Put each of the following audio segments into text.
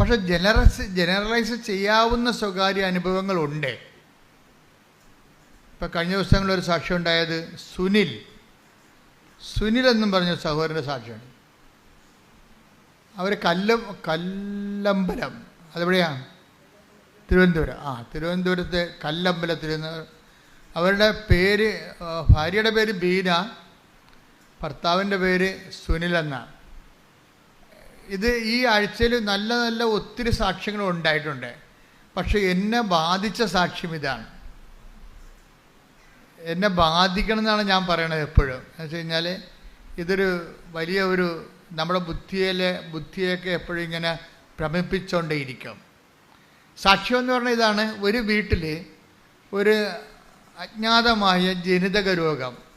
പക്ഷെ generous generalise ചെയ്യാവുന്ന സ്വകാര്യ അനുഭവങ്ങളുണ്ട്. ഇപ്പം കഴിഞ്ഞ ദിവസങ്ങളിൽ ഒരു സാക്ഷ്യം ഉണ്ടായത് സുനിൽ. സുനിൽ എന്നും പറഞ്ഞ സഹോദരന്റെ സാക്ഷ്യമാണ് അവർ കല്ല കല്ലമ്പലം. അതെവിടെയാണ് തിരുവനന്തപുരം. ആ തിരുവനന്തപുരത്തെ കല്ലമ്പലത്തിൽ നിന്ന് അവരുടെ പേര് ഭാര്യയുടെ പേര് ബീന ഭർത്താവിന്റെ പേര് സുനിൽ എന്നാണ്. ഇത് ഈ ആഴ്ചയിൽ നല്ല നല്ല ഒത്തിരി സാക്ഷ്യങ്ങൾ ഉണ്ടായിട്ടുണ്ട്. പക്ഷെ എന്നെ ബാധിച്ച സാക്ഷ്യം ഇതാണ്. എന്നെ ബാധിക്കണം എന്നാണ് ഞാൻ പറയണത് എപ്പോഴും. എന്ന് വെച്ച് കഴിഞ്ഞാൽ ഇതൊരു വലിയ ഒരു നമ്മുടെ ബുദ്ധിയിലെ ബുദ്ധിയൊക്കെ എപ്പോഴും ഇങ്ങനെ ഭ്രമിപ്പിച്ചുകൊണ്ടേയിരിക്കും സാക്ഷ്യം എന്ന് പറഞ്ഞ ഇതാണ്. ഒരു വീട്ടിൽ ഒരു അജ്ഞാതമായ ജനിതക രോഗം.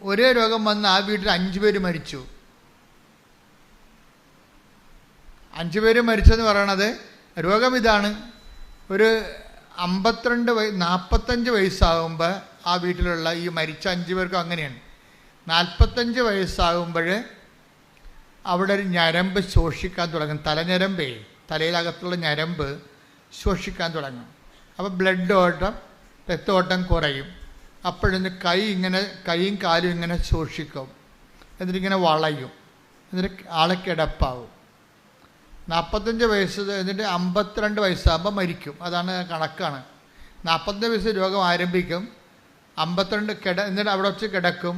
ഒരേ രോഗം വന്ന് ആ വീട്ടിൽ അഞ്ചു പേര് മരിച്ചു. അഞ്ചു പേര് മരിച്ചെന്ന് പറയണത് രോഗം ഇതാണ്. ഒരു അമ്പത്തിരണ്ട് വയ നാൽപ്പത്തഞ്ച് വയസ്സാകുമ്പോൾ ആ വീട്ടിലുള്ള ഈ മരിച്ച അഞ്ച് പേർക്കും അങ്ങനെയാണ്. നാൽപ്പത്തഞ്ച് വയസ്സാകുമ്പോൾ അവിടെ ഒരു ഞരമ്പ് ശോഷിക്കാൻ തുടങ്ങും. തലഞരമ്പേ തലയിലകത്തുള്ള ഞരമ്പ് ശോഷിക്കാൻ തുടങ്ങും. അപ്പോൾ ബ്ലഡ് ഓട്ടം രക്തോട്ടം കുറയും. അപ്പോഴൊന്ന് കൈ ഇങ്ങനെ കൈയും കാലും ഇങ്ങനെ സൂക്ഷിക്കും. എന്നിട്ടിങ്ങനെ വളയും. എന്നിട്ട് ആളെ കിടപ്പാവും. നാൽപ്പത്തഞ്ച് വയസ്സ് എന്നിട്ട് അമ്പത്തിരണ്ട് വയസ്സാകുമ്പോൾ മരിക്കും. അതാണ് കണക്കാണ്. നാൽപ്പത്തഞ്ച് വയസ്സ് രോഗം ആരംഭിക്കും. അമ്പത്തിരണ്ട് കിട എന്നിട്ട് അവിടെ വെച്ച് കിടക്കും.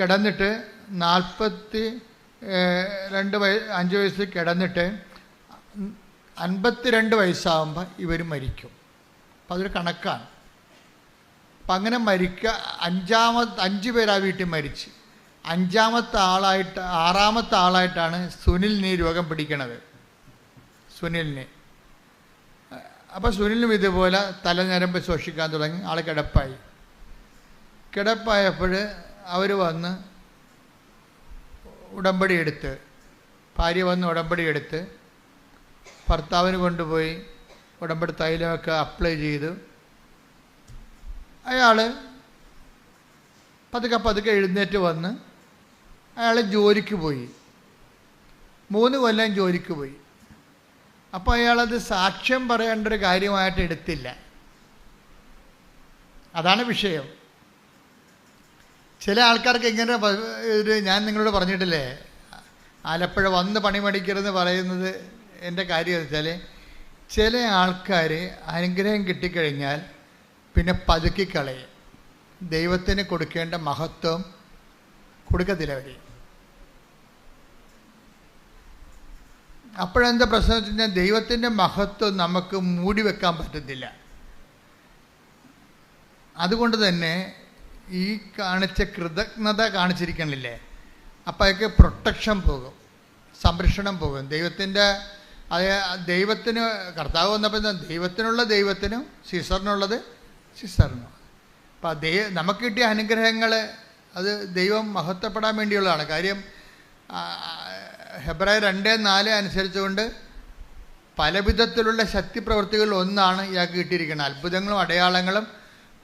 കിടന്നിട്ട് നാൽപ്പത്തി രണ്ട് വയ അഞ്ച് വയസ്സ് കിടന്നിട്ട് അൻപത്തിരണ്ട് വയസ്സാകുമ്പോൾ ഇവർ മരിക്കും. അപ്പോൾ അതൊരു കണക്കാണ്. അപ്പം അങ്ങനെ മരിക്കുക അഞ്ചാമത്തെ അഞ്ച് പേര് ആ വീട്ടിൽ മരിച്ച്. അഞ്ചാമത്തെ ആളായിട്ട് ആറാമത്തെ ആളായിട്ടാണ് സുനിലിനെ രോഗം പിടിക്കണത്. സുനിലിനെ. അപ്പോൾ സുനിലും ഇതുപോലെ തലനരമ്പ് ശോഷിക്കാൻ തുടങ്ങി ആൾ കിടപ്പായി. കിടപ്പായപ്പോൾ അവർ വന്ന് ഉടമ്പടി എടുത്ത് ഭാര്യ വന്ന് ഉടമ്പടി എടുത്ത് ഭർത്താവിന് കൊണ്ടുപോയി ഉടമ്പടി തൈലമൊക്കെ അപ്ലൈ ചെയ്തു അയാൾ പതുക്കെ പതുക്കെ എഴുന്നേറ്റ് വന്ന് അയാൾ ജോലിക്ക് പോയി. മൂന്ന് കൊല്ലം ജോലിക്ക് പോയി. അപ്പോൾ അയാളത് സാക്ഷ്യം പറയേണ്ട ഒരു കാര്യമായിട്ട് എടുത്തില്ല. അതാണ് വിഷയം. ചില ആൾക്കാർക്ക് ഇങ്ങനെ ഒരു ഞാൻ നിങ്ങളോട് പറഞ്ഞിട്ടില്ലേ? ആലപ്പുഴ വന്ന് പണി മടിക്കരുതെന്ന് പറയുന്നത് എന്റെ കാര്യം വെച്ചാൽ ചില ആൾക്കാർ അനുഗ്രഹം കിട്ടിക്കഴിഞ്ഞാൽ പിന്നെ പതുക്കിക്കളയും ദൈവത്തിന് കൊടുക്കേണ്ട മഹത്വം കൊടുക്കത്തില്ല അവർ അപ്പോഴെന്താ പ്രശ്നം വെച്ച് കഴിഞ്ഞാൽ ദൈവത്തിന്റെ മഹത്വം നമുക്ക് മൂടി വെക്കാൻ പറ്റത്തില്ല. അതുകൊണ്ട് തന്നെ ഈ കാണിച്ച കൃതജ്ഞത കാണിച്ചിരിക്കണില്ലേ? അപ്പോൾ അതൊക്കെ പ്രൊട്ടക്ഷൻ പോകും സംരക്ഷണം പോകും. ദൈവത്തിന്റെ അത് ദൈവത്തിന് കർത്താവ് വന്നപ്പോൾ ദൈവത്തിനുള്ള ദൈവത്തിനും സീസറിനുള്ളത് സീസറിനും അപ്പോൾ ദൈവ നമുക്ക് കിട്ടിയ അനുഗ്രഹങ്ങൾ അത് ദൈവം മഹത്വപ്പെടാൻ വേണ്ടിയുള്ളതാണ്. കാര്യം ഹെബ്രായ രണ്ട് നാല് അനുസരിച്ചുകൊണ്ട് പലവിധത്തിലുള്ള വിധത്തിലുള്ള ശക്തിപ്രവൃത്തികളിൽ ഒന്നാണ് ഇയാൾക്ക് കിട്ടിയിരിക്കുന്നത്. അത്ഭുതങ്ങളും അടയാളങ്ങളും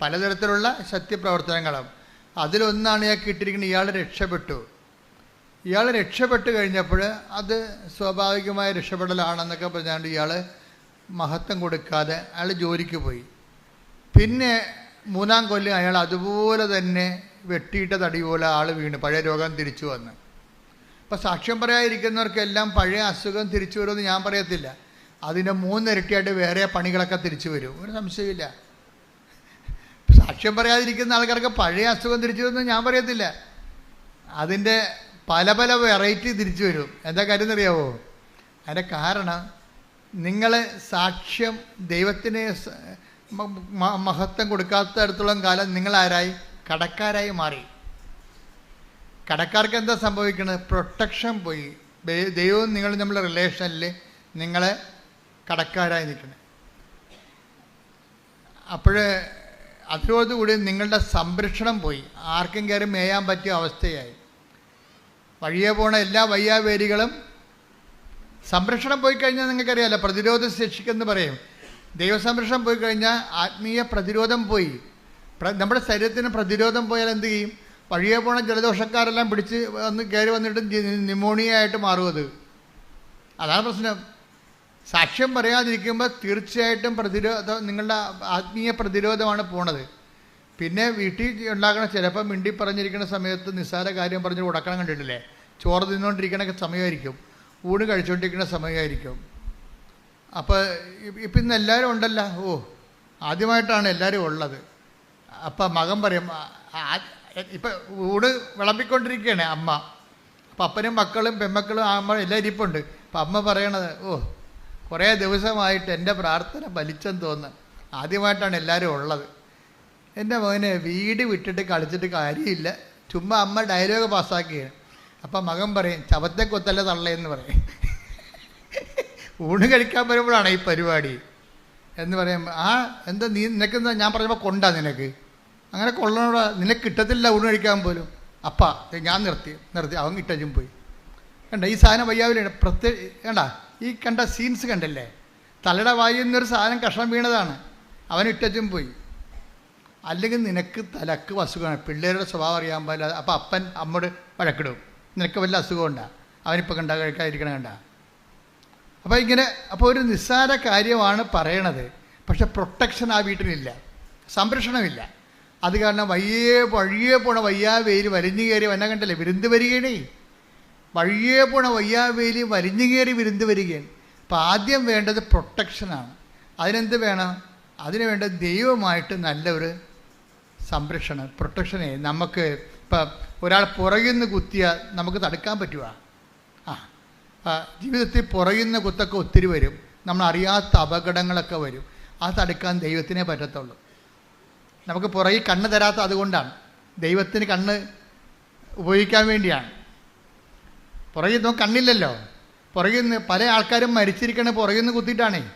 പലതരത്തിലുള്ള ശക്തിപ്രവർത്തനങ്ങളും. അതിലൊന്നാണ് ഇയാൾക്ക് കിട്ടിയിരിക്കുന്നത് ഇയാൾ രക്ഷപ്പെട്ടു. ഇയാൾ രക്ഷപ്പെട്ട് കഴിഞ്ഞപ്പോൾ അത് സ്വാഭാവികമായ രക്ഷപ്പെടലാണെന്നൊക്കെ പറഞ്ഞുകൊണ്ട് ഇയാൾ മഹത്വം കൊടുക്കാതെ അയാൾ ജോലിക്ക് പോയി. പിന്നെ മൂന്നാം കൊല്ലം അയാൾ അതുപോലെ തന്നെ വെട്ടിയിട്ട തടി പോലെ ആൾ വീണ്. പഴയ രോഗം തിരിച്ചു വന്ന്. അപ്പം സാക്ഷ്യം പറയാതിരിക്കുന്നവർക്കെല്ലാം പഴയ അസുഖം തിരിച്ചു വരുമെന്ന് ഞാൻ പറയത്തില്ല. അതിന്റെ മൂന്നിരട്ടിയായിട്ട് വേറെ പണികളൊക്കെ തിരിച്ചു വരും. ഒരു സംശയമില്ല സാക്ഷ്യം പറയാതിരിക്കുന്ന ആൾക്കാർക്ക് പഴയ അസുഖം തിരിച്ചു വരുമെന്ന് ഞാൻ പറയത്തില്ല. അതിന്റെ പല പല വെറൈറ്റി തിരിച്ചു വരും. എന്താ കാര്യം എന്നറിയാവോ? അതിന്റെ കാരണം നിങ്ങൾ സാക്ഷ്യം ദൈവത്തിന് മഹത്വം കൊടുക്കാത്തടത്തോളം കാലം നിങ്ങൾ ആരായി കടക്കാരായി മാറി. കടക്കാർക്ക് എന്താ സംഭവിക്കുന്നത് പ്രൊട്ടക്ഷൻ പോയി. ദൈവവും നിങ്ങൾ നമ്മുടെ റിലേഷനിൽ നിങ്ങളെ കടക്കാരായി നിൽക്കുന്നത് അപ്പോൾ അതോടുകൂടി നിങ്ങളുടെ സംരക്ഷണം പോയി. ആർക്കും കയറി മേയാൻ പറ്റിയ അവസ്ഥയായി. വഴിയെ പോണ എല്ലാ വയ്യാവേരികളും സംരക്ഷണം പോയി കഴിഞ്ഞാൽ നിങ്ങൾക്കറിയാമല്ലോ പ്രതിരോധ ശേഷിക്കെന്ന് പറയും. ദൈവസംരക്ഷണം പോയി കഴിഞ്ഞാൽ ആത്മീയ പ്രതിരോധം പോയി. നമ്മുടെ ശരീരത്തിന് പ്രതിരോധം പോയാൽ എന്ത് ചെയ്യും? വഴിയെ പോണ ജലദോഷക്കാരെല്ലാം പിടിച്ച് വന്ന് കയറി വന്നിട്ട് ന്യൂമോണിയ ആയിട്ട് മാറും അത് അതാണ് പ്രശ്നം. സാക്ഷ്യം പറയാതിരിക്കുമ്പോൾ തീർച്ചയായിട്ടും പ്രതിരോധം നിങ്ങളുടെ ആത്മീയ പ്രതിരോധമാണ് പോണത്. പിന്നെ വീട്ടിൽ ഉണ്ടാക്കണ ചിലപ്പോൾ മിണ്ടി പറഞ്ഞിരിക്കുന്ന സമയത്ത് നിസ്സാര കാര്യം പറഞ്ഞ് ഉടക്കണം കണ്ടിട്ടില്ലേ? ചോറ് തിന്നുകൊണ്ടിരിക്കണ സമയമായിരിക്കും. ഊണ് കഴിച്ചുകൊണ്ടിരിക്കുന്ന സമയമായിരിക്കും. അപ്പോൾ ഇപ്പം ഇന്ന് എല്ലാവരും ഉണ്ടല്ലോ? ഓ ആദ്യമായിട്ടാണ് എല്ലാവരും ഉള്ളത്. അപ്പം മകൻ പറയും ഇപ്പം ഊട് വിളമ്പിക്കൊണ്ടിരിക്കുകയാണ് അമ്മ. അപ്പം അപ്പനും മക്കളും പെമ്മക്കളും അമ്മ എല്ലാവരും ഇരിപ്പുണ്ട്. അപ്പം അമ്മ പറയണത് ഓ കുറേ ദിവസമായിട്ട് എന്റെ പ്രാർത്ഥന ഫലിച്ചെന്ന് തോന്നുന്നു. ആദ്യമായിട്ടാണ് എല്ലാവരും ഉള്ളത്. എന്റെ മകനെ വീട് വിട്ടിട്ട് കളിച്ചിട്ട് കാര്യമില്ല. ചുമ്മാ അമ്മ ഡയലോഗ് പാസ്സാക്കിയാണ് അപ്പം മകൻ പറയും ചവത്തെ കൊത്തല്ല തള്ളയെന്ന് പറയും. ഊണ് കഴിക്കാൻ വരുമ്പോഴാണ് ഈ പരിപാടി. എന്ന് പറയുമ്പോൾ ആ എന്താ നീ നിനക്ക് എന്താ ഞാൻ പറഞ്ഞപ്പോൾ കൊണ്ടാ നിനക്ക്. അങ്ങനെ കൊള്ളണോടാ. നിനക്ക് കിട്ടത്തില്ല ഊണ് കഴിക്കാൻ പോലും. അപ്പാ ഞാൻ നിർത്തി നിർത്തി. അവൻ കിട്ടും പോയി. കണ്ട ഈ സാധനം വയ്യാവിലാണ് പ്രത്യേക കണ്ട ഈ കണ്ട സീൻസ് കണ്ടല്ലേ? തലയുടെ വായിൽ നിന്നൊരു സാധനം കഷ്ണം വീണതാണ്. അവൻ ഇട്ടും പോയി. അല്ലെങ്കിൽ നിനക്ക് തലക്ക് അസുഖമാണ്. പിള്ളേരുടെ സ്വഭാവം അറിയാൻ പാടില്ല. അപ്പം അപ്പൻ അമ്മോട് വഴക്കിടും. നിനക്ക് വല്ല അസുഖം ഉണ്ടാ അവനിപ്പോൾ കണ്ട കഴിക്കാതിരിക്കണം കണ്ട? അപ്പോൾ ഇങ്ങനെ അപ്പോൾ ഒരു നിസ്സാര കാര്യമാണ് പറയണത്. പക്ഷെ പ്രൊട്ടക്ഷൻ ആ വീട്ടിലില്ല. സംരക്ഷണമില്ല. അത് കാരണം വയ്യേ വഴിയേ പോണ വയ്യാ വെയിൽ വലിഞ്ഞു കയറി വന്ന കണ്ടല്ലേ? വിരുന്ന് വരികയാണേ. വഴിയേ പോണ വയ്യാ വെയിൽ വലിഞ്ഞു കയറി വിരുന്ന് വരികയാണ്. അപ്പം ആദ്യം വേണ്ടത് പ്രൊട്ടക്ഷനാണ് അതിനെന്ത് വേണം? അതിന് വേണ്ട ദൈവമായിട്ട് നല്ലൊരു സംരക്ഷണം പ്രൊട്ടക്ഷനെ നമുക്ക് ഇപ്പം ഒരാൾ പുറകിൽ നിന്ന് കുത്തിയാൽ നമുക്ക് തടുക്കാൻ പറ്റുക ആ ജീവിതത്തിൽ പുറയുന്ന കുത്തൊക്കെ ഒത്തിരി വരും. നമ്മൾ അറിയാത്ത അപകടങ്ങളൊക്കെ വരും. അത് തടുക്കാൻ ദൈവത്തിനേ പറ്റത്തുള്ളൂ. നമുക്ക് പുറകിൽ കണ്ണ് തരാത്ത അതുകൊണ്ടാണ്. ദൈവത്തിന് കണ്ണ് ഉപയോഗിക്കാൻ വേണ്ടിയാണ്. പുറകിൽ നമുക്ക് കണ്ണില്ലല്ലോ. പുറകിൽ നിന്ന് പല ആൾക്കാരും മരിച്ചിരിക്കണ പുറകിൽ നിന്ന് കുത്തിയിട്ടാണേ.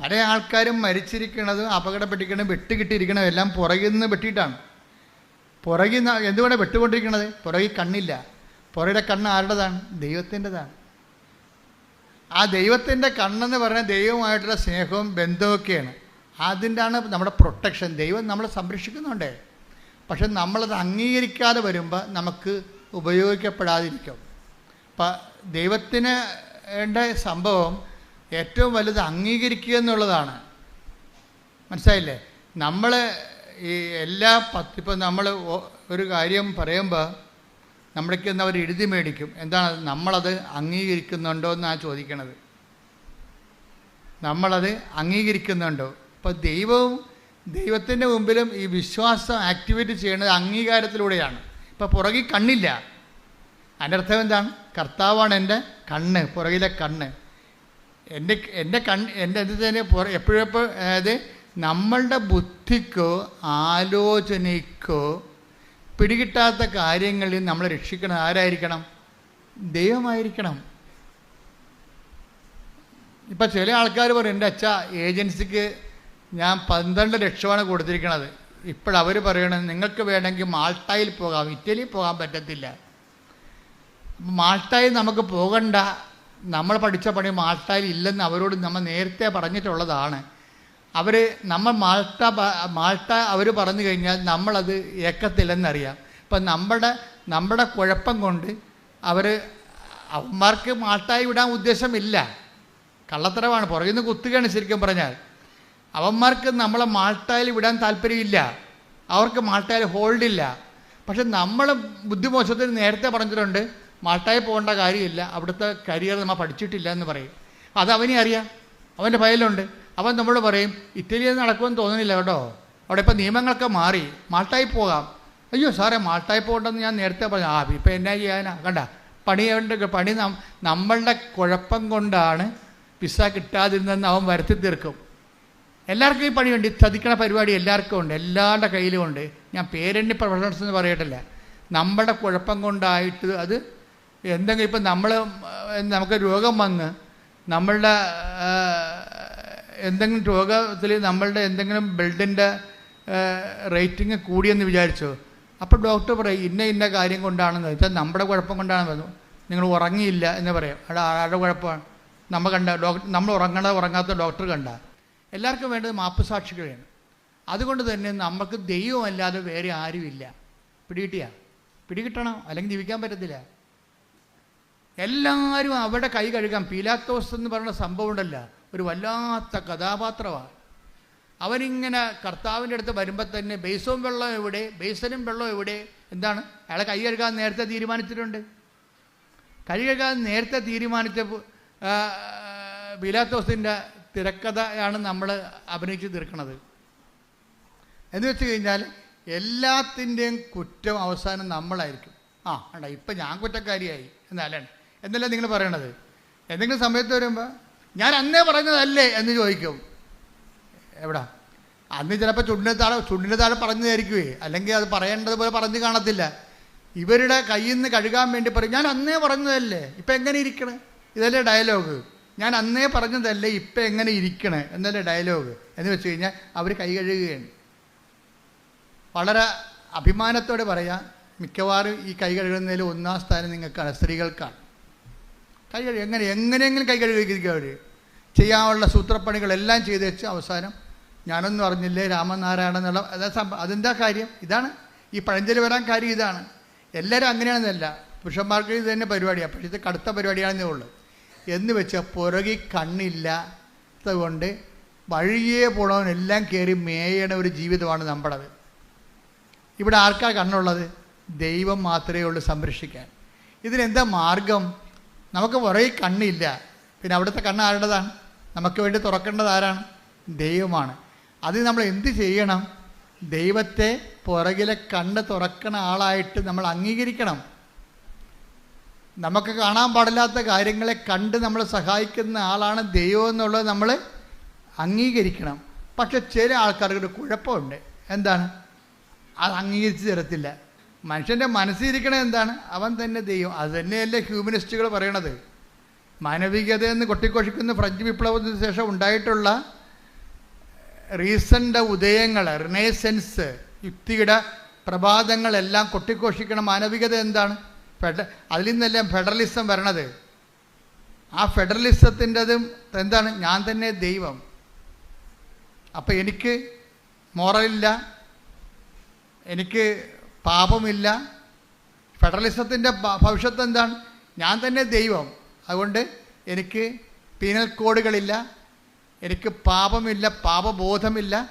പല ആൾക്കാരും മരിച്ചിരിക്കണതും അപകടപ്പെട്ടിരിക്കണം വെട്ടുകിട്ടിയിരിക്കണം എല്ലാം പുറകിൽ നിന്ന് വെട്ടിയിട്ടാണ്. പുറകിൽ നിന്ന് എന്തുകൊണ്ടാണ് വെട്ടുകൊണ്ടിരിക്കണത്? പുറകിൽ കണ്ണില്ല. പുറകിലെ കണ്ണ് ആരുടേതാണ്? ദൈവത്തിന്റെതാണ്. ആ ദൈവത്തിന്റെ കണ്ണെന്ന് പറഞ്ഞാൽ ദൈവമായിട്ടുള്ള സ്നേഹവും ബന്ധമൊക്കെയാണ് അതിന്റെയാണ് നമ്മുടെ പ്രൊട്ടക്ഷൻ. ദൈവം നമ്മളെ സംരക്ഷിക്കുന്നുണ്ടേ. പക്ഷെ നമ്മളത് അംഗീകരിക്കാതെ വരുമ്പോൾ നമുക്ക് ഉപയോഗിക്കപ്പെടാതിരിക്കും. അപ്പം ദൈവത്തിന് സംഭവം ഏറ്റവും വലുത് അംഗീകരിക്കുക എന്നുള്ളതാണ്. മനസ്സിലായില്ലേ? നമ്മൾ ഈ എല്ലാ പത്ത് ഇപ്പം നമ്മൾ ഒരു കാര്യം പറയുമ്പോൾ നമ്മുടേക്ക് എന്ന് അവർ എഴുതി മേടിക്കും. എന്താണ് നമ്മളത് അംഗീകരിക്കുന്നുണ്ടോ എന്നാണ് ചോദിക്കണത്. നമ്മളത് അംഗീകരിക്കുന്നുണ്ടോ? ഇപ്പം ദൈവവും ദൈവത്തിന്റെ മുമ്പിലും ഈ വിശ്വാസം ആക്ടിവേറ്റ് ചെയ്യുന്നത് അംഗീകാരത്തിലൂടെയാണ്. ഇപ്പോൾ പുറകിൽ കണ്ണില്ല. അനർത്ഥം എന്താണ്? കർത്താവാണ് എന്റെ കണ്ണ് പുറകിലെ കണ്ണ്. എന്റെ എന്റെ കണ്ണ് എന്റെ എന്ത് തന്നെ പുറ എപ്പോഴെപ്പോൾ അതായത് നമ്മളുടെ ബുദ്ധിക്കോ ആലോചനയ്ക്കോ പിടികിട്ടാത്ത കാര്യങ്ങളിൽ നമ്മൾ രക്ഷിക്കണം. ആരായിരിക്കണം? ദൈവമായിരിക്കണം. ഇപ്പം ചില ആൾക്കാർ പറയും എന്റെ അച്ഛ ഏജൻസിക്ക് ഞാൻ പന്ത്രണ്ട് ലക്ഷമാണ് കൊടുത്തിരിക്കണത്. ഇപ്പോഴവർ പറയണത് നിങ്ങൾക്ക് വേണമെങ്കിൽ മാൾട്ടായിൽ പോകാം. ഇറ്റലിയിൽ പോകാൻ പറ്റത്തില്ല. മാൾട്ടായിൽ നമുക്ക് പോകണ്ട. നമ്മൾ പഠിച്ച പണി മാൾട്ടായിൽ ഇല്ലെന്ന് അവരോട് നമ്മൾ നേരത്തെ പറഞ്ഞിട്ടുള്ളതാണ്. അവർ നമ്മൾ മാൾട്ട മാൾട്ട അവർ പറഞ്ഞു കഴിഞ്ഞാൽ നമ്മളത് ഏക്കത്തില്ലെന്നറിയാം. ഇപ്പം നമ്മുടെ നമ്മുടെ കുഴപ്പം കൊണ്ട് അവർ അവന്മാർക്ക് മാൾട്ടായി വിടാൻ ഉദ്ദേശമില്ല. കള്ളത്തരമാണ്. പുറകിൽ നിന്ന് കുത്തുകയാണ് ശരിക്കും പറഞ്ഞാൽ. അവന്മാർക്ക് നമ്മളെ മാൾട്ടായിൽ വിടാൻ താല്പര്യമില്ല. അവർക്ക് മാൾട്ടായിൽ ഹോൾഡില്ല. പക്ഷെ നമ്മൾ ബുദ്ധിമോശത്തിന് നേരത്തെ പറഞ്ഞിട്ടുണ്ട് മാൾട്ടായി പോകേണ്ട കാര്യമില്ല. അവിടുത്തെ കരിയർ നമ്മൾ പഠിച്ചിട്ടില്ല എന്ന് പറയും. അത് അവനെ അറിയാം. അവന്റെ ഫയലുണ്ട് അവൻ നമ്മൾ പറയും ഇറ്റലിയിൽ നടക്കുമെന്ന് തോന്നുന്നില്ല കേട്ടോ. അവിടെ ഇപ്പോൾ നിയമങ്ങളൊക്കെ മാറി. മാൾട്ടായി പോകാം. അയ്യോ സാറേ മാൾട്ടായി പോകണ്ടെന്ന് ഞാൻ നേരത്തെ പറഞ്ഞു. ആ ഇപ്പം എന്നാ ചെയ്യാനാ? കണ്ട പണി പണി നമ്മളുടെ കുഴപ്പം കൊണ്ടാണ് പിസ്സ കിട്ടാതിരുന്നെന്ന് അവൻ വരുത്തി തീർക്കും. എല്ലാവർക്കും ഈ പണിയുണ്ട്. ചതിക്കണ പരിപാടി എല്ലാവർക്കും ഉണ്ട്. എല്ലാവരുടെ കയ്യിലും ഉണ്ട്. ഞാൻ പേരെണ്ണി പ്രൊഫഷണൽസ് എന്ന് പറയട്ടില്ല. നമ്മുടെ കുഴപ്പം കൊണ്ടായിട്ട് അത് എന്തെങ്കിലും ഇപ്പം നമ്മൾ നമുക്ക് രോഗം വന്ന് നമ്മളുടെ എന്തെങ്കിലും രോഗത്തിൽ നമ്മളുടെ എന്തെങ്കിലും ബ്ലഡിന്റെ റേറ്റിംഗ് കൂടിയെന്ന് വിചാരിച്ചോ? അപ്പോൾ ഡോക്ടർ പറയും ഇന്ന ഇന്ന കാര്യം കൊണ്ടാണെന്ന്. വെച്ചാൽ നമ്മുടെ കുഴപ്പം കൊണ്ടാണെന്ന് നിങ്ങൾ ഉറങ്ങിയില്ല എന്ന് പറയും. അവിടെ ആരുടെ കുഴപ്പമാണ്? നമ്മൾ കണ്ട ഡോക്ടർ നമ്മൾ ഉറങ്ങണ ഉറങ്ങാത്ത ഡോക്ടർ കണ്ട. എല്ലാവർക്കും വേണ്ടത് മാപ്പ് സാക്ഷികളാണ് അതുകൊണ്ട് തന്നെ നമുക്ക് ദൈവമല്ലാതെ വേറെ ആരുമില്ല. പിടികിട്ടിയ? പിടികിട്ടണം? അല്ലെങ്കിൽ ജീവിക്കാൻ പറ്റത്തില്ല? എല്ലാവരും അവിടെ കൈ കഴുകാം. പീലാത്തോസ് എന്ന് പറയുന്ന സംഭവം ഉണ്ടല്ല. ഒരു വല്ലാത്ത കഥാപാത്രമാണ്. അവനിങ്ങനെ കർത്താവിന്റെ അടുത്ത് വരുമ്പോൾ തന്നെ ബേസവും വെള്ളം എവിടെ ബേസനും വെള്ളം എവിടെ? എന്താണ്? അയാളെ കൈ കഴുകാൻ നേരത്തെ തീരുമാനിച്ചിട്ടുണ്ട്. കൈ കഴുകാൻ നേരത്തെ തീരുമാനിച്ച ബിലാത്തോസിന്റെ തിരക്കഥയാണ് നമ്മൾ അഭിനയിച്ച് തീർക്കണത്. എന്ന് വെച്ച് കഴിഞ്ഞാൽ എല്ലാത്തിന്റെയും കുറ്റം അവസാനം നമ്മളായിരിക്കും. ആ അണ്ട ഇപ്പം ഞാൻ കുറ്റക്കാരിയായി. എന്നാലാണ്. എന്നല്ല നിങ്ങൾ പറയണത്? എന്തെങ്കിലും സമയത്ത് വരുമ്പോൾ ഞാൻ അന്നേ പറഞ്ഞതല്ലേ എന്ന് ചോദിക്കും. എവിടാ? അന്ന് ചിലപ്പോൾ ചുണ്ടിന് താഴെ ചുണ്ടിന് താഴെ പറഞ്ഞതായിരിക്കുമേ അല്ലെങ്കിൽ അത് പറയേണ്ടതുപോലെ പറഞ്ഞു കാണത്തില്ല. ഇവരുടെ കയ്യിൽ നിന്ന് കഴുകാൻ വേണ്ടി പറയും ഞാൻ അന്നേ പറഞ്ഞതല്ലേ? ഇപ്പം എങ്ങനെ ഇരിക്കണേ? ഇതല്ലേ ഡയലോഗ്. ഞാൻ അന്നേ പറഞ്ഞതല്ലേ ഇപ്പം എങ്ങനെ ഇരിക്കണേ? എന്നല്ലേ ഡയലോഗ്. എന്ന് വെച്ച് കഴിഞ്ഞാൽ അവർ കൈ കഴുകുകയാണ്. വളരെ അഭിമാനത്തോടെ പറയാം മിക്കവാറും ഈ കൈ കഴുകുന്നതിൽ ഒന്നാം സ്ഥാനം നിങ്ങൾക്കാണ് സ്ത്രീകൾക്കാണ്. കൈ കഴുകി എങ്ങനെ എങ്ങനെയെങ്കിലും കൈ കഴുകിയിരിക്കുക അവർ ചെയ്യാനുള്ള സൂത്രപ്പണികളെല്ലാം ചെയ്ത് വെച്ച് അവസാനം ഞാനൊന്നും അറിഞ്ഞില്ലേ രാമനാരായണ എന്നുള്ള അതാ സംഭവം അതെന്താ കാര്യം? ഇതാണ്. ഈ പഴഞ്ചൊല്ലി വരാൻ കാര്യം ഇതാണ്. എല്ലാവരും അങ്ങനെയാണെന്നല്ല. പുരുഷന്മാർക്ക് ഇത് തന്നെ പരിപാടിയാണ് പക്ഷേ ഇത് കടുത്ത പരിപാടിയാണെന്നേ ഉള്ളൂ. എന്ന് വെച്ചാൽ പുറകി കണ്ണില്ലാത്തത് കൊണ്ട് വഴിയേ പോണവനെല്ലാം കയറി മേയണ ഒരു ജീവിതമാണ് നമ്മുടേത് ഇവിടെ ആർക്കാ കണ്ണുള്ളത്? ദൈവം മാത്രമേ ഉള്ളൂ സംരക്ഷിക്കാൻ. ഇതിനെന്താ മാർഗം? നമുക്ക് പുറകെ കണ്ണില്ല. പിന്നെ അവിടുത്തെ കണ്ണ് ആരുടേതാണ്? നമുക്ക് വേണ്ടി തുറക്കേണ്ടത് ആരാണ്? ദൈവമാണ്. അത് നമ്മൾ എന്ത് ചെയ്യണം? ദൈവത്തെ പുറകിലെ കണ്ണ് തുറക്കണ ആളായിട്ട് നമ്മൾ അംഗീകരിക്കണം. നമുക്ക് കാണാൻ പാടില്ലാത്ത കാര്യങ്ങളെ കണ്ട് നമ്മൾ സഹായിക്കുന്ന ആളാണ് ദൈവം എന്നുള്ളത് നമ്മൾ അംഗീകരിക്കണം. പക്ഷെ ചില ആൾക്കാർക്ക് ഒരു കുഴപ്പമുണ്ട്. എന്താണ്? അത് അംഗീകരിച്ച് തരത്തില്ല. മനുഷ്യന്റെ മനസ്സിരിക്കണത് എന്താണ്? അവൻ തന്നെ ദൈവം. അത് തന്നെയല്ലേ ഹ്യൂമനിസ്റ്റുകൾ പറയണത്. മാനവികത എന്ന് കൊട്ടിഘോഷിക്കുന്ന ഫ്രഞ്ച് വിപ്ലവത്തിന് ശേഷം ഉണ്ടായിട്ടുള്ള റീസന്റെ ഉദയങ്ങൾ റിനേസൻസ് യുക്തിയുടെ പ്രഭാതങ്ങളെല്ലാം കൊട്ടിഘോഷിക്കണ മാനവികത എന്താണ്? ഫെഡ അതിൽ നിന്നെല്ലാം ഫെഡറലിസം വരണത്. ആ ഫെഡറലിസത്തിന്റെതും എന്താണ്? ഞാൻ തന്നെ ദൈവം. അപ്പം എനിക്ക് മോറലില്ല. എനിക്ക് പാപമില്ല. ഫെഡറലിസത്തിന്റെ ഭവിഷ്യത്ത് എന്താണ്? ഞാൻ തന്നെ ദൈവം. അതുകൊണ്ട് എനിക്ക് പീനൽ കോഡുകളില്ല. എനിക്ക് പാപമില്ല പാപബോധമില്ല.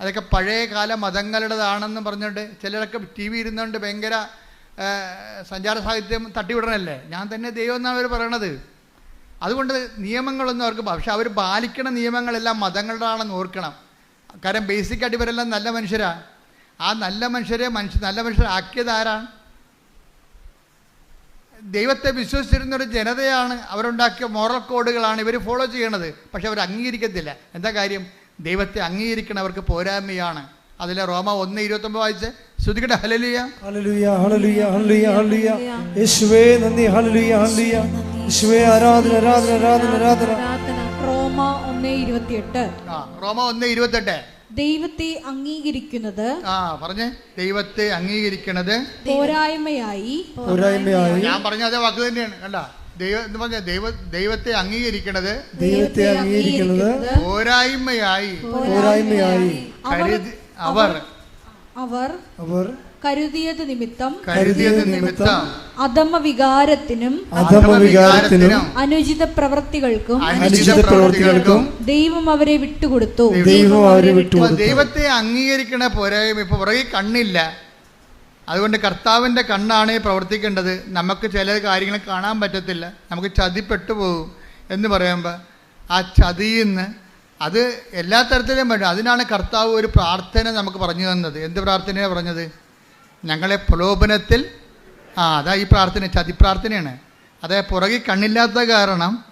അതൊക്കെ പഴയകാല മതങ്ങളുടേതാണെന്ന് പറഞ്ഞുകൊണ്ട് ചിലരൊക്കെ ടി വി ഇരുന്നുകൊണ്ട് ഭയങ്കര സഞ്ചാര സാഹിത്യം തട്ടിവിടണല്ലേ? ഞാൻ തന്നെ ദൈവം എന്നാണ് അവർ പറയണത്. അതുകൊണ്ട് നിയമങ്ങളൊന്നും അവർക്ക് പക്ഷെ അവർ പാലിക്കണ നിയമങ്ങളെല്ലാം മതങ്ങളുടെയാണെന്ന് ഓർക്കണം. കാരണം ബേസിക്കായിട്ട് ഇവരെല്ലാം നല്ല മനുഷ്യരാണ് ആ നല്ല മനുഷ്യരെ മനുഷ്യ നല്ല മനുഷ്യരാക്കിയത് ആരാണ് ദൈവത്തെ വിശ്വസിച്ചിരുന്നൊരു ജനതയാണ് അവരുണ്ടാക്കിയ മോറൽ കോഡുകളാണ് ഇവർ ഫോളോ ചെയ്യണത്. പക്ഷെ അവർ അംഗീകരിക്കത്തില്ല. എന്താ കാര്യം? ദൈവത്തെ അംഗീകരിക്കണവർക്ക് പോരായ്മയാണ്. അതിലെ റോമ ഒന്ന് ഇരുപത്തൊമ്പത് വായിച്ച്? ശ്രുതിക്കട്ടെ hallelujah hallelujah hallelujah hallelujah hallelujah. യേശുവേ നന്ദി. Hallelujah hallelujah. യേശുവേ ആരാധന ആരാധന ആരാധന. ആരാധന റോമ ഒന്ന് ഇരുപത്തിയെട്ട്. ആ റോമ ഒന്ന് ഇരുപത്തെട്ട്. ദൈവത്തെ അംഗീകരിക്കുന്നത് ആ പറഞ്ഞേ. ദൈവത്തെ അംഗീകരിക്കണത് പോരായ്മയായി. പോരായ്മയായി. ഞാൻ പറഞ്ഞ അതേ വാക്ക് തന്നെയാണ് കണ്ട? ദൈവം എന്ന് പറഞ്ഞ ദൈവ ദൈവത്തെ അംഗീകരിക്കണത് ദൈവത്തെ അംഗീകരിക്കുന്നത് പോരായ്മയായി. പോരായ്മയായി. അവർ അവർ അവർ കരുതിയത് നിമിത്തം കരുതിയത് നിമിത്തം അധമ വികാരത്തിനും അധമ വികാരത്തിനും അനുചിത പ്രവൃത്തികൾക്കും അനുചിത പ്രവൃത്തികൾക്കും ദൈവം അവരെ വിട്ടുകൊടുത്തു. ദൈവം അവരെ വിട്ടുകൊടുത്തു. ദൈവത്തെ അംഗീകരിക്കണ പോരായ്മ ഇപ്പൊ പുറകെ കണ്ണില്ല. അതുകൊണ്ട് കർത്താവിന്റെ കണ്ണാണ് പ്രവർത്തിക്കേണ്ടത്. നമുക്ക് ചില കാര്യങ്ങൾ കാണാൻ പറ്റത്തില്ല. നമുക്ക് ചതിപ്പെട്ടു പോകും എന്ന് പറയുമ്പോൾ ആ ചതിയിൽ നിന്ന് അത് എല്ലാ തരത്തിലും വേണ്ട അതിനാണ് കർത്താവ് ഒരു പ്രാർത്ഥന നമുക്ക് പറഞ്ഞു തന്നത്. എന്ത് പ്രാർത്ഥനയാണ് പറഞ്ഞത്? ഞങ്ങളെ പ്രലോഭനത്തിൽ ആ അതാ ഈ പ്രാർത്ഥന ചതി പ്രാർത്ഥനയാണ്. അതായത് പുറകെ കണ്ണില്ലാത്ത കാരണം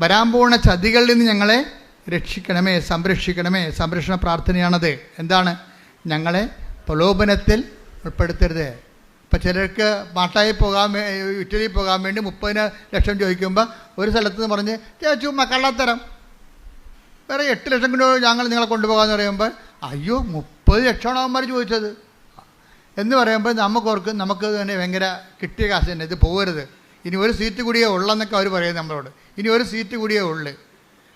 വരാൻ പോകുന്ന ചതികളിൽ നിന്ന് ഞങ്ങളെ രക്ഷിക്കണമേ സംരക്ഷിക്കണമേ സംരക്ഷണ പ്രാർത്ഥനയാണത്. എന്താണ്? ഞങ്ങളെ പ്രലോഭനത്തിൽ ഉൾപ്പെടുത്തരുത്. ഇപ്പം ചിലർക്ക് മാട്ടായി പോകാൻ ഇറ്റലിയിൽ ഇറ്റലി പോകാൻ വേണ്ടി മുപ്പതിന് ലക്ഷം ചോദിക്കുമ്പോൾ ഒരു സ്ഥലത്ത് നിന്ന് പറഞ്ഞ് ചേച്ചു ചുമ്മാ കള്ളത്തരം. വേറെ എട്ട് ലക്ഷം രൂപ ഞങ്ങൾ നിങ്ങളെ കൊണ്ടുപോകാമെന്ന് പറയുമ്പോൾ അയ്യോ മുപ്പത് ലക്ഷമാണ് അവന്മാർ ചോദിച്ചത്? എന്ന് പറയുമ്പോൾ നമുക്ക് ഓർക്കും നമുക്ക് തന്നെ ഭയങ്കര കിട്ടിയ കാശ് തന്നെ. ഇത് പോകരുത് ഇനി ഒരു സീറ്റ് കൂടിയേ ഉള്ളെന്നൊക്കെ അവർ പറയും നമ്മളോട്. ഇനി ഒരു സീറ്റ് കൂടിയേ ഉള്ളു.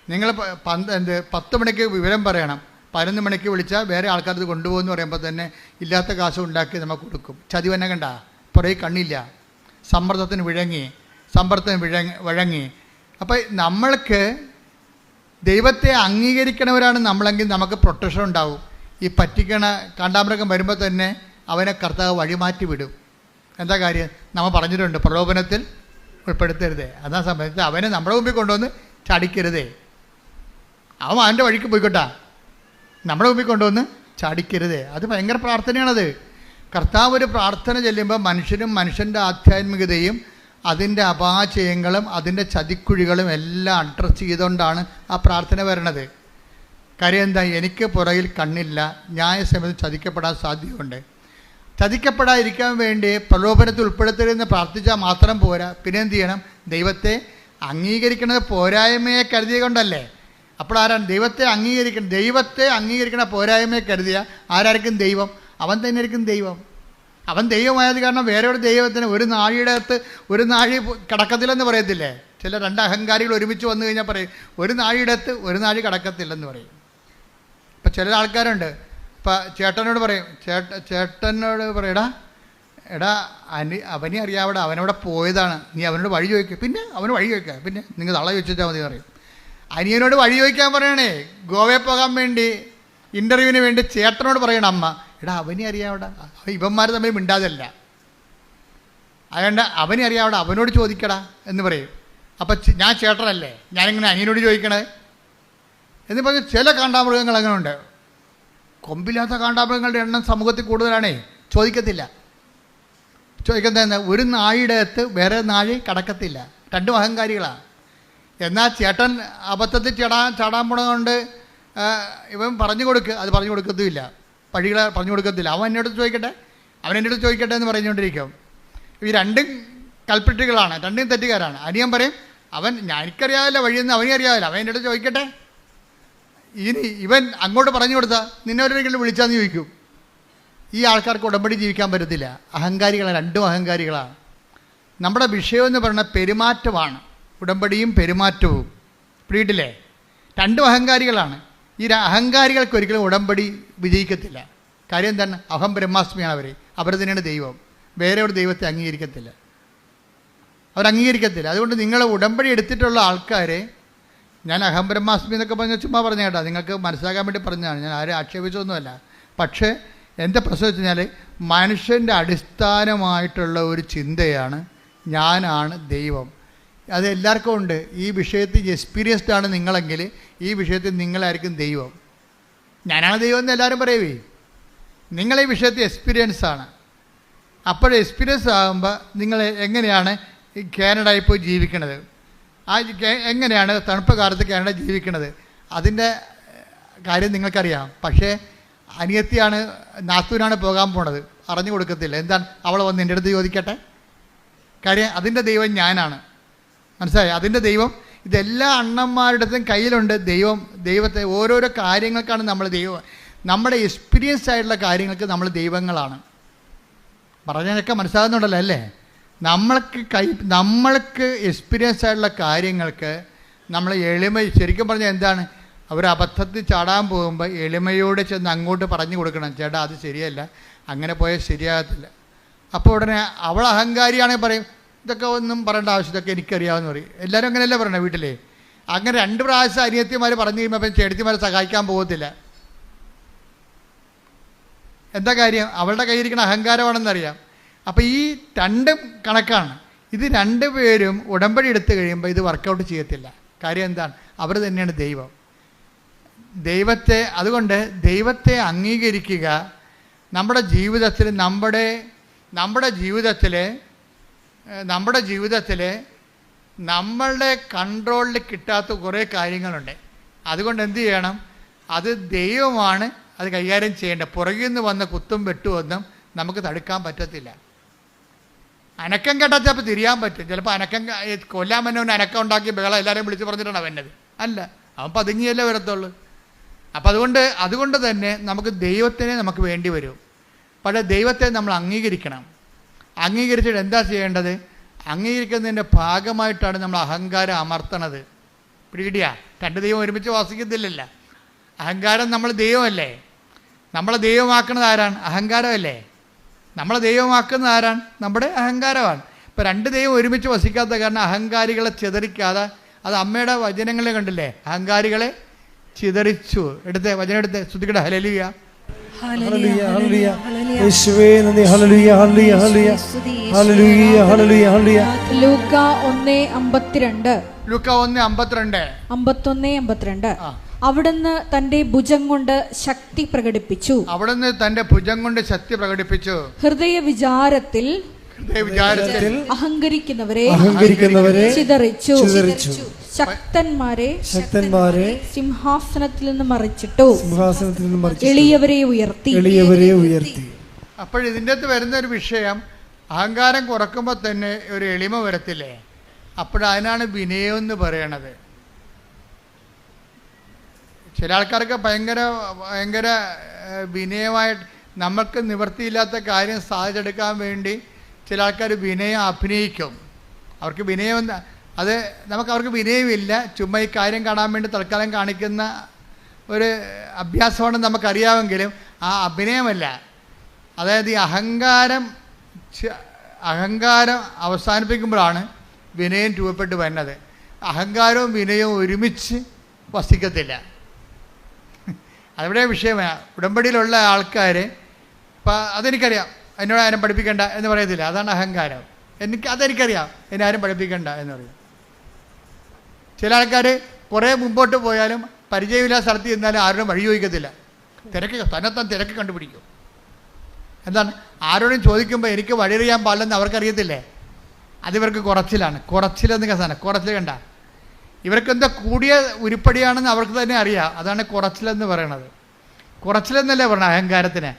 നിങ്ങൾ പന്ത് എന്ത് പത്ത് മണിക്ക് വിവരം പറയണം. പതിനൊന്ന് മണിക്ക് വിളിച്ചാൽ വേറെ ആൾക്കാർ ഇത് കൊണ്ടുപോകുമെന്ന് പറയുമ്പോൾ തന്നെ ഇല്ലാത്ത കാശ് ഉണ്ടാക്കി നമുക്ക് കൊടുക്കും. ചതി വന്നെ കണ്ട? പുറകെ കണ്ണില്ല. സമ്മർദ്ദത്തിന് വിഴങ്ങി സമ്പർദ്ദത്തിന് വിഴങ്ങി വഴങ്ങി. അപ്പോൾ നമ്മൾക്ക് ദൈവത്തെ അംഗീകരിക്കണവരാണ് നമ്മളെങ്കിൽ നമുക്ക് പ്രൊട്ടക്ഷൻ ഉണ്ടാവും. ഈ പറ്റിക്കണ കാണ്ടാമൃഗം വരുമ്പോൾ തന്നെ അവനെ കർത്താവ് വഴിമാറ്റി വിടും. എന്താ കാര്യം? നമ്മൾ പറഞ്ഞിട്ടുണ്ട് പ്രലോഭനത്തിൽ ഉൾപ്പെടുത്തരുതേ. അതാ സംബന്ധിച്ച് അവനെ നമ്മുടെ മുമ്പിൽ കൊണ്ടുവന്ന് ചടിക്കരുതേ. അവൻ അവന്റെ വഴിക്ക് പോയിക്കോട്ടാ. നമ്മുടെ മുമ്പിൽ കൊണ്ടുവന്ന് ചാടിക്കരുതേ. അത് ഭയങ്കര പ്രാർത്ഥനയാണത്. കർത്താവ് ഒരു പ്രാർത്ഥന ചെല്ലുമ്പോൾ മനുഷ്യനും മനുഷ്യന്റെ ആധ്യാത്മികതയും അതിന്റെ അപാചയങ്ങളും അതിന്റെ ചതിക്കുഴികളും എല്ലാം അഡ്രസ്സ് ചെയ്തുകൊണ്ടാണ് ആ പ്രാർത്ഥന വരണത്. കാര്യം എന്താ? എനിക്ക് പുറകിൽ കണ്ണില്ല. ന്യായസമയത്ത് ചതിക്കപ്പെടാൻ സാധ്യതയുണ്ട്. ചതിക്കപ്പെടാതിരിക്കാൻ വേണ്ടി പ്രലോഭനത്തിൽ ഉൾപ്പെടുത്തരുതെന്ന് പ്രാർത്ഥിച്ചാൽ മാത്രം പോരാ. പിന്നെ എന്ത് ചെയ്യണം? ദൈവത്തെ അംഗീകരിക്കുന്നത് പോരായ്മയെ കരുതിയ കൊണ്ടല്ലേ? അപ്പോൾ ആരാണ് ദൈവത്തെ അംഗീകരിക്കണം ദൈവത്തെ അംഗീകരിക്കണ പോരായ്മയെ കരുതിയ ആരായിരിക്കും ദൈവം? അവൻ തന്നെ ആയിരിക്കും ദൈവം. അവൻ ദൈവമായത് കാരണം വേറെ ഒരു ദൈവത്തിന് ഒരു നാഴിയുടെ അകത്ത് ഒരു നാഴി കിടക്കത്തില്ലെന്ന് പറയത്തില്ലേ? ചില രണ്ട് അഹങ്കാരികൾ ഒരുമിച്ച് വന്നു കഴിഞ്ഞാൽ പറയും ഒരു നാഴിയുടെ അകത്ത് ഒരു നാഴി കിടക്കത്തില്ലെന്ന് പറയും. ഇപ്പം ചില ആൾക്കാരുണ്ട് ചേട്ടനോട് പറയും ചേട്ട ചേട്ടനോട് പറയടാ എടാ അനി അവനെ അറിയാവിടെ അവനവിടെ പോയതാണ് നീ അവനോട് വഴി ചോദിക്കുക പിന്നെ അവന് വഴി ചോദിക്കുക പിന്നെ നിങ്ങൾ തള ചോദിച്ചാൽ മതി പറയും. അനിയനോട് വഴി ചോദിക്കാൻ പറയണേ ഗോവയിൽ പോകാൻ വേണ്ടി ഇന്റർവ്യൂവിന് വേണ്ടി ചേട്ടനോട് പറയണം അമ്മ. എടാ അവനെ അറിയാവിടെ ഇവന്മാർ തമ്മിൽ മിണ്ടാതല്ല അതുകൊണ്ട് അവനെ അറിയാവിടെ അവനോട് ചോദിക്കടാ എന്ന് പറയും. അപ്പം ഞാൻ ചേട്ടനല്ലേ ഞാനിങ്ങനെ അനിയനോട് ചോദിക്കണേ. എന്ന് പറഞ്ഞ് ചില കാണ്ടാമൃഗങ്ങൾ അങ്ങനെ ഉണ്ട് കൊമ്പില്ലാത്ത കാണ്ടാമൃഗങ്ങളുടെ എണ്ണം സമൂഹത്തിൽ കൂടുതലാണേ? ചോദിക്കത്തില്ല. ചോദിക്കുന്നത് ഒരു നായിയുടെ അകത്ത് വേറെ നാഴി കടക്കത്തില്ല. രണ്ടും അഹങ്കാരികളാണ് എന്നാൽ ചേട്ടൻ അബദ്ധത്തിൽ ചാടാൻ ചാടാൻ പോണതുകൊണ്ട് ഇവൻ പറഞ്ഞു കൊടുക്കുക അത് പറഞ്ഞു കൊടുക്കത്തുമില്ല. വഴികളെ പറഞ്ഞു കൊടുക്കത്തില്ല. അവൻ എന്നോട് ചോദിക്കട്ടെ? അവൻ എന്നോട് ചോദിക്കട്ടെ എന്ന് പറഞ്ഞുകൊണ്ടിരിക്കും. ഈ രണ്ടും കൽപ്പിട്ടുകളാണ് രണ്ടും തെറ്റുകാരാണ്. അനിയൻ പറയും അവൻ എനിക്കറിയാവില്ല വഴിയെന്ന് അവനെ അറിയാവില്ല അവൻ എന്നോട് ചോദിക്കട്ടെ? ഇനി ഇവൻ അങ്ങോട്ട് പറഞ്ഞു കൊടുത്താൽ നിന്നെ ഒരിക്കലും വിളിച്ചാന്ന് ചോദിക്കും. ഈ ആൾക്കാർക്ക് ഉടമ്പടി ജീവിക്കാൻ പറ്റത്തില്ല. അഹങ്കാരികളാണ് രണ്ടും അഹങ്കാരികളാണ് നമ്മുടെ വിഷയം എന്ന് പറയുന്ന പെരുമാറ്റമാണ്. ഉടമ്പടിയും പെരുമാറ്റവും. പിടിയിട്ടില്ലേ? രണ്ടും അഹങ്കാരികളാണ്. ഈ അഹങ്കാരികൾക്ക് ഒരിക്കലും ഉടമ്പടി വിജയിക്കത്തില്ല. കാര്യം തന്നെ അഹം ബ്രഹ്മാസ്മിയാണ് അവർ അവർ തന്നെയാണ് ദൈവം. വേറെ ഒരു ദൈവത്തെ അംഗീകരിക്കത്തില്ല. അവർ അംഗീകരിക്കത്തില്ല അതുകൊണ്ട് നിങ്ങൾ ഉടമ്പടി എടുത്തിട്ടുള്ള ആൾക്കാരെ ഞാൻ അഹം ബ്രഹ്മാസ്മി എന്നൊക്കെ പറഞ്ഞ ചുമ്മാ പറഞ്ഞ കേട്ടോ. നിങ്ങൾക്ക് മനസ്സിലാക്കാൻ വേണ്ടി പറഞ്ഞതാണ്. ഞാൻ ആരും ആക്ഷേപിച്ചൊന്നുമല്ല. പക്ഷേ എന്റെ പ്രശ്നം വെച്ച് കഴിഞ്ഞാൽ മനുഷ്യന്റെ അടിസ്ഥാനമായിട്ടുള്ള ഒരു ചിന്തയാണ് ഞാനാണ് ദൈവം. അത് എല്ലാവർക്കും ഉണ്ട്. ഈ വിഷയത്തിൽ എക്സ്പീരിയൻസ്ഡ് ആണ് നിങ്ങളെങ്കിൽ ഈ വിഷയത്തിൽ നിങ്ങളായിരിക്കും ദൈവം. ഞാനാണ് ദൈവം എന്ന് എല്ലാവരും പറയുവേ. നിങ്ങൾ ഈ വിഷയത്തിൽ എക്സ്പീരിയൻസ് ആണ്. അപ്പോൾ എക്സ്പീരിയൻസ് ആകുമ്പോൾ നിങ്ങൾ എങ്ങനെയാണ് ഈ കാനഡയിൽ പോയി ജീവിക്കണത് ആ എങ്ങനെയാണ് തണുപ്പ് കാലത്ത് കാനഡ ജീവിക്കുന്നത്? അതിന്റെ കാര്യം നിങ്ങൾക്കറിയാം. പക്ഷേ അനിയത്തിയാണ് നാത്തൂരാണ് പോകാൻ പോണത്. അറിഞ്ഞു കൊടുക്കത്തില്ല. എന്താണ്? അവൾ വന്ന് എന്റെ അടുത്ത് ചോദിക്കട്ടെ? കാര്യം അതിന്റെ ദൈവം ഞാനാണ്. മനസ്സിലായി? അതിന്റെ ദൈവം ഇതെല്ലാ അണ്ണന്മാരുടെ അടുത്തും കയ്യിലുണ്ട്. ദൈവം ദൈവത്തെ ഓരോരോ കാര്യങ്ങൾക്കാണ് നമ്മൾ ദൈവം. നമ്മുടെ എക്സ്പീരിയൻസ് ആയിട്ടുള്ള കാര്യങ്ങൾക്ക് നമ്മൾ ദൈവങ്ങളാണ്. പറഞ്ഞതൊക്കെ മനസ്സിലാകുന്നുണ്ടല്ലോ അല്ലേ? നമ്മൾക്ക് കൈ നമ്മൾക്ക് എക്സ്പീരിയൻസ് ആയിട്ടുള്ള കാര്യങ്ങൾക്ക് നമ്മൾ എളിമ ശരിക്കും പറഞ്ഞാൽ എന്താണ്? അവർ അബദ്ധത്തിൽ ചാടാൻ പോകുമ്പോൾ എളിമയോടെ ചെന്ന് അങ്ങോട്ട് പറഞ്ഞു കൊടുക്കണം. ചേട്ടാ അത് ശരിയല്ല. അങ്ങനെ പോയാൽ ശരിയാകത്തില്ല. അപ്പോൾ ഉടനെ അവൾ അഹങ്കാരിയാണെങ്കിൽ പറയും. ഇതൊക്കെ ഒന്നും പറയേണ്ട ആവശ്യം ഇതൊക്കെ എനിക്കറിയാമെന്ന് പറയും. എല്ലാവരും അങ്ങനെയല്ലേ പറയണേ വീട്ടിലേ? അങ്ങനെ രണ്ട് പ്രാവശ്യം അനിയത്തിമാർ പറഞ്ഞു കഴിയുമ്പോൾ ചേട്ടത്തിമാരെ സഹായിക്കാൻ പോകത്തില്ല. എന്താ കാര്യം? അവളുടെ കയ്യിരിക്കുന്ന അഹങ്കാരമാണെന്നറിയാം. അപ്പോൾ ഈ രണ്ട് കണക്കാണ്. ഇത് രണ്ട് പേരും ഉടമ്പടി എടുത്തു കഴിയുമ്പോൾ ഇത് വർക്കൗട്ട് ചെയ്യത്തില്ല. കാര്യം എന്താണ്? അവർ തന്നെയാണ് ദൈവം. ദൈവത്തെ അതുകൊണ്ട് ദൈവത്തെ അംഗീകരിക്കുക നമ്മുടെ ജീവിതത്തിൽ നമ്മുടെ നമ്മുടെ ജീവിതത്തിൽ നമ്മുടെ ജീവിതത്തിൽ നമ്മളുടെ കൺട്രോളിൽ കിട്ടാത്ത കുറേ കാര്യങ്ങളുണ്ട്. അതുകൊണ്ട് എന്ത് ചെയ്യണം? അത് ദൈവമാണ് അത് കൈകാര്യം ചെയ്യേണ്ടത്. പുറകിൽ നിന്ന് വന്ന കുത്തും വെട്ടുമൊന്നും നമുക്ക് തടുക്കാൻ പറ്റത്തില്ല. അനക്കം കേട്ടാൽ ചിലപ്പോൾ തിരിയാൻ പറ്റും. ചിലപ്പോൾ അനക്കം കൊല്ലാൻ വന്നവൻ അനക്കം ഉണ്ടാക്കി ബഹളം എല്ലാവരെയും വിളിച്ച് പറഞ്ഞിട്ടാണ് വന്നത് അല്ല അവൻ പതുങ്ങിയല്ലേ വരത്തുള്ളൂ. അപ്പം അതുകൊണ്ട് അതുകൊണ്ട് തന്നെ നമുക്ക് ദൈവത്തിനെ നമുക്ക് വേണ്ടി വരും. പക്ഷേ ദൈവത്തെ നമ്മൾ അംഗീകരിക്കണം. അംഗീകരിച്ചിട്ട് എന്താ ചെയ്യേണ്ടത്? അംഗീകരിക്കുന്നതിന്റെ ഭാഗമായിട്ടാണ് നമ്മൾ അഹങ്കാരം അമർത്തണത്. പിടികിടിയാ രണ്ട് ദൈവം ഒരുമിച്ച് വാസിക്കത്തില്ലല്ല. അഹങ്കാരം നമ്മൾ ദൈവമല്ലേ? നമ്മളെ ദൈവമാക്കുന്നത് ആരാണ്? അഹങ്കാരമല്ലേ? നമ്മളെ ദൈവമാക്കുന്ന ആരാണ്? നമ്മുടെ അഹങ്കാരമാണ്. ഇപ്പം രണ്ട് ദൈവം ഒരുമിച്ച് വസിക്കാത്ത കാരണം അഹങ്കാരികളെ ചിതറിക്കാതെ അത് അമ്മയുടെ വചനങ്ങളെ കണ്ടില്ലേ? അഹങ്കാരികളെ ചിതറിച്ചു. എടുത്തേ വചനം എടുത്തേ. ശ്രദ്ധിക്കട്ടെ. ഹലലിയ ലൂക്ക ഒന്ന് അമ്പത്തിരണ്ട്. ലുക്ക ഒന്ന് അമ്പത്തിരണ്ട്. അമ്പത്തൊന്ന് അമ്പത്തിരണ്ട്. ആ. അവിടുന്ന് തന്റെ ഭുജം കൊണ്ട് ശക്തി പ്രകടിപ്പിച്ചു. അവിടുന്ന് തന്റെ ഭുജം കൊണ്ട് ശക്തി പ്രകടിപ്പിച്ചു. ഹൃദയ വിചാരത്തിൽ ഹൃദയ വിചാരത്തിൽ അഹങ്കരിക്കുന്നവരെ അഹങ്കരിക്കുന്നവരെ ചിതറിച്ചു. ചിതറിച്ചു. ശക്തന്മാരെ ശക്തന്മാരെ സിംഹാസനത്തിൽ നിന്ന് മറിച്ചിട്ടു. സിംഹാസനത്തിൽ നിന്ന് മറിച്ചു എളിയവരെ ഉയർത്തി. എളിയവരെ ഉയർത്തി. അപ്പോൾ ഇതിന്റെ അകത്ത് വരുന്ന ഒരു വിഷയം അഹങ്കാരം കുറക്കുമ്പോൾ തന്നെ ഒരു എളിമ വരത്തില്ലേ? അപ്പോഴതിനാണ് വിനയം എന്ന് പറയണത്. ചില ആൾക്കാർക്ക് ഭയങ്കര ഭയങ്കര വിനയമായിട്ട് നമുക്ക് നിവൃത്തിയില്ലാത്ത കാര്യം സാധിച്ചെടുക്കാൻ വേണ്ടി ചില ആൾക്കാർ വിനയം അഭിനയിക്കും. അവർക്ക് വിനയം അത് നമുക്ക് അവർക്ക് വിനയമില്ല. ചുമ്മാ ഈ കാര്യം കാണാൻ വേണ്ടി തൽക്കാലം കാണിക്കുന്ന ഒരു അഭ്യാസമാണ് നമുക്കറിയാമെങ്കിലും ആ അഭിനയമല്ല. അതായത് ഈ അഹങ്കാരം അഹങ്കാരം അവസാനിപ്പിക്കുമ്പോഴാണ് വിനയം രൂപപ്പെട്ട് വരുന്നത്. അഹങ്കാരവും വിനയവും ഒരുമിച്ച് വസിക്കത്തില്ല. അതിവിടെ വിഷയമാണ് ഉടമ്പടിയിലുള്ള ആൾക്കാർ ഇപ്പം അതെനിക്കറിയാം. എന്നോട് ആരും പഠിപ്പിക്കണ്ട എന്ന് പറയത്തില്ല. അതാണ് അഹങ്കാരം. എനിക്ക് അതെനിക്കറിയാം. എന്നെ ആരും പഠിപ്പിക്കണ്ട എന്ന് പറയും. ചില ആൾക്കാർ കുറേ മുമ്പോട്ട് പോയാലും പരിചയമില്ലാത്ത സ്ഥലത്ത് ചെന്നാലും ആരോടും വഴി ചോദിക്കത്തില്ല. തിരക്ക് തന്നെത്താൻ തിരക്ക് കണ്ടുപിടിക്കും. എന്താണ്? ആരോടും ചോദിക്കുമ്പോൾ എനിക്ക് വഴിയറിയാൻ പാടില്ലെന്ന് അവർക്കറിയത്തില്ലേ? അതിവർക്ക് കുറച്ചിലാണ്. കുറച്ചിലെന്ന് സാധനം കുറച്ചിൽ കണ്ട. ഇവർക്ക് എന്താ കൂടിയ ഉരുപ്പടിയാണെന്ന് അവർക്ക് തന്നെ അറിയാം. അതാണ് കുറച്ചിലെന്ന് പറയണത്. കുറച്ചിലെന്നല്ലേ പറഞ്ഞത് അഹങ്കാരത്തിന്?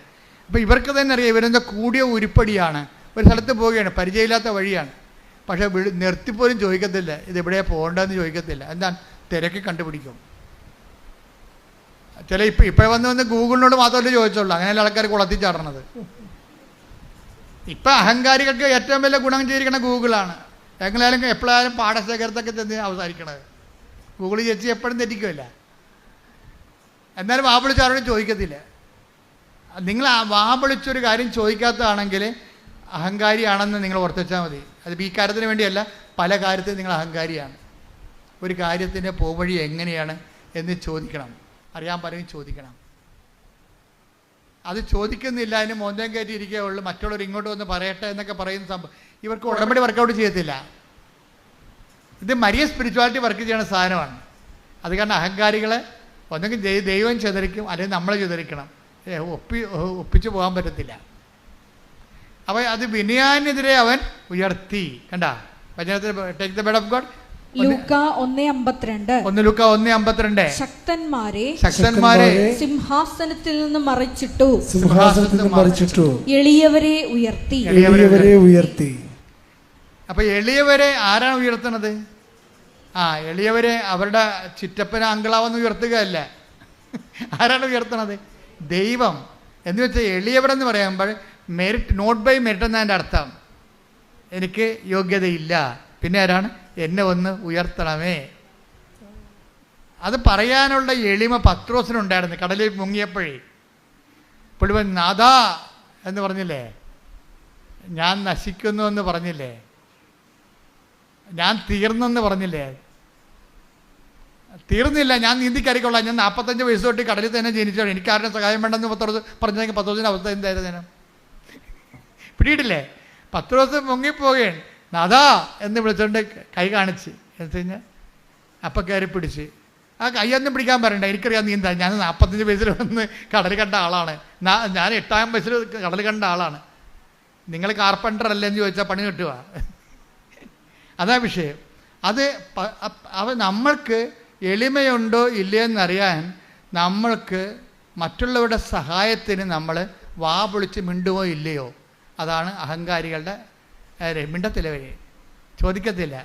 അപ്പോൾ ഇവർക്ക് തന്നെ അറിയാം ഇവരെന്താ കൂടിയ ഉരുപ്പടിയാണ്. ഒരു സ്ഥലത്ത് പോവുകയാണ് പരിചയമില്ലാത്ത വഴിയാണ്. പക്ഷേ വിളി നിർത്തിപ്പോലും ചോദിക്കത്തില്ല. ഇത് എവിടെയാണ് പോകേണ്ടതെന്ന് ചോദിക്കത്തില്ല. എന്താണ്? തിരക്ക് കണ്ടുപിടിക്കും. ചില ഇപ്പം ഇപ്പം വന്ന് വന്ന് ഗൂഗിളിനോട് മാത്രമല്ലേ ചോദിച്ചുള്ളൂ. അങ്ങനെയല്ല ആൾക്കാർ കുളത്തി ചാടണത്. ഇപ്പം അഹങ്കാരികൾക്ക് ഏറ്റവും വലിയ ഗുണം ചെയ്തിരിക്കുന്ന ഗൂഗിളാണ്. എങ്ങനെയാലും എപ്പോഴായാലും പാഠശേഖരത്തൊക്കെ ചെന്ന് അവസാനിക്കണത്. ഗൂഗിൾ ചേച്ചി എപ്പോഴും തെറ്റിക്കുമല്ല എന്നാലും വാ വിളിച്ച് ആരോടും ചോദിക്കത്തില്ല. നിങ്ങൾ വാ വിളിച്ചൊരു കാര്യം ചോദിക്കാത്തതാണെങ്കിൽ അഹങ്കാരിയാണെന്ന് നിങ്ങൾ ഓർത്തുവെച്ചാൽ മതി. അത് ഈ കാര്യത്തിന് വേണ്ടിയല്ല പല കാര്യത്തിലും നിങ്ങൾ അഹങ്കാരിയാണ്. ഒരു കാര്യത്തിന്റെ പോവഴി എങ്ങനെയാണ് എന്ന് ചോദിക്കണം. അറിയാൻ പറയും ചോദിക്കണം. അത് ചോദിക്കുന്നില്ല അതിന് മോന്തം കയറ്റി ഇരിക്കേ ഉള്ളൂ. മറ്റുള്ളവർ ഇങ്ങോട്ട് വന്ന് പറയട്ടെ എന്നൊക്കെ പറയുന്ന സംഭവം ഇവർക്ക് ഉടമ്പടി വർക്കൗട്ട് ചെയ്യത്തില്ല. ഇത് മരിയ സ്പിരിച്വാലിറ്റി വർക്ക് ചെയ്യുന്ന സാധനമാണ്. അത് കാരണം അഹങ്കാരികളെ ഒന്നെങ്കിൽ ദൈവം ചെതറിക്കും അല്ലെങ്കിൽ നമ്മളെ ചെതറിക്കണം. ഒപ്പി ഒപ്പിച്ച് പോകാൻ പറ്റത്തില്ല. അപ്പോൾ അത് വിനയാനെതിരെ അവൻ ഉയർത്തി. കണ്ട? വചനത്തിൽ take the bed of God ശക്തന്മാരെ ശക്തന്മാരെ സിംഹാസനത്തിൽ നിന്ന് മറിച്ചിട്ടു. സിംഹാസനത്തിൽ നിന്ന് മറിച്ചിട്ടു. എളിയവരെ ഉയർത്തി. എളിയവരെ ഉയർത്തി. അപ്പോൾ എളിയവരെ ആരാണ് ഉയർത്തുന്നത്? ആ എളിയവരെ അവരുടെ ചിറ്റപ്പന അങ്കളാവെന്ന് ഉയർത്തുകയല്ല. ആരാണ് ഉയർത്തണത്? ദൈവം. എന്ന് വെച്ചാൽ എളിയവരെന്ന് പറയുമ്പോൾ മെറിറ്റ് നോട്ട് ബൈ മെറിറ്റ് എന്നതിന്റെ അർത്ഥം. എനിക്ക് യോഗ്യതയില്ല. പിന്നെ ആരാണ്? എന്നെ ഒന്ന് ഉയർത്തണമേ. അത് പറയാനുള്ള എളിമ പത്രോസിനുണ്ടായിരുന്നു കടലിൽ മുങ്ങിയപ്പോഴേ. പുള്ളിവൻ നാദാ എന്ന് പറഞ്ഞില്ലേ? ഞാൻ നശിക്കുന്നു എന്ന് പറഞ്ഞില്ലേ? ഞാൻ തീർന്നെന്ന് പറഞ്ഞില്ലേ? തീർന്നില്ല ഞാൻ നീന്തിക്കറിക്കൊള്ളാം ഞാൻ നാൽപ്പത്തഞ്ച് വയസ്സ് തൊട്ട് കടലിൽ തന്നെ ജനിച്ചോളൂ എനിക്ക് ആരുടെ സഹായം വേണ്ടെന്ന് പത്തോസ് പറഞ്ഞെങ്കിൽ പത്തോസിന്റെ അവസ്ഥ എന്തായിരുന്നു ഞാൻ? പിടിയിട്ടില്ലേ? പത്ത് ദിവസം മുങ്ങിപ്പോവുകയാണ് നാഥാ എന്ന് വിളിച്ചുകൊണ്ട് കൈ കാണിച്ച്. എന്ന് കഴിഞ്ഞാൽ അപ്പം കയറി പിടിച്ച്. ആ കൈയൊന്നും പിടിക്കാൻ പറയണ്ട. എനിക്കറിയാം നീന്താൻ. ഞാൻ നാൽപ്പത്തഞ്ച് വയസ്സിൽ വന്ന് കടൽ കണ്ട ആളാണ്. ഞാൻ എട്ടാം വയസ്സിൽ കടൽ കണ്ട ആളാണ്. നിങ്ങൾ കാർപ്പന്റർ അല്ലേ എന്ന് ചോദിച്ചാൽ പണി കിട്ടുക അതാ വിഷയം. അത് അവ നമ്മൾക്ക് എളിമയുണ്ടോ ഇല്ലയെന്നറിയാൻ നമ്മൾക്ക് മറ്റുള്ളവരുടെ സഹായത്തിന് നമ്മൾ വാ പൊളിച്ച് മിണ്ടുമോ ഇല്ലയോ? അതാണ് അഹങ്കാരികളുടെ മിണ്ടത്തില്ല വരെ ചോദിക്കത്തില്ല.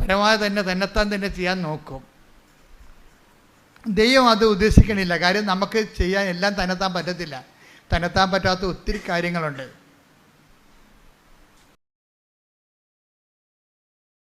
പരമാവധി തന്നെ തന്നെത്താൻ തന്നെ ചെയ്യാൻ നോക്കും. ദൈവം അത് ഉദ്ദേശിക്കണില്ല. കാര്യം നമുക്ക് ചെയ്യാൻ എല്ലാം തന്നെത്താൻ പറ്റത്തില്ല. തന്നെത്താൻ പറ്റാത്ത ഒത്തിരി കാര്യങ്ങളുണ്ട്.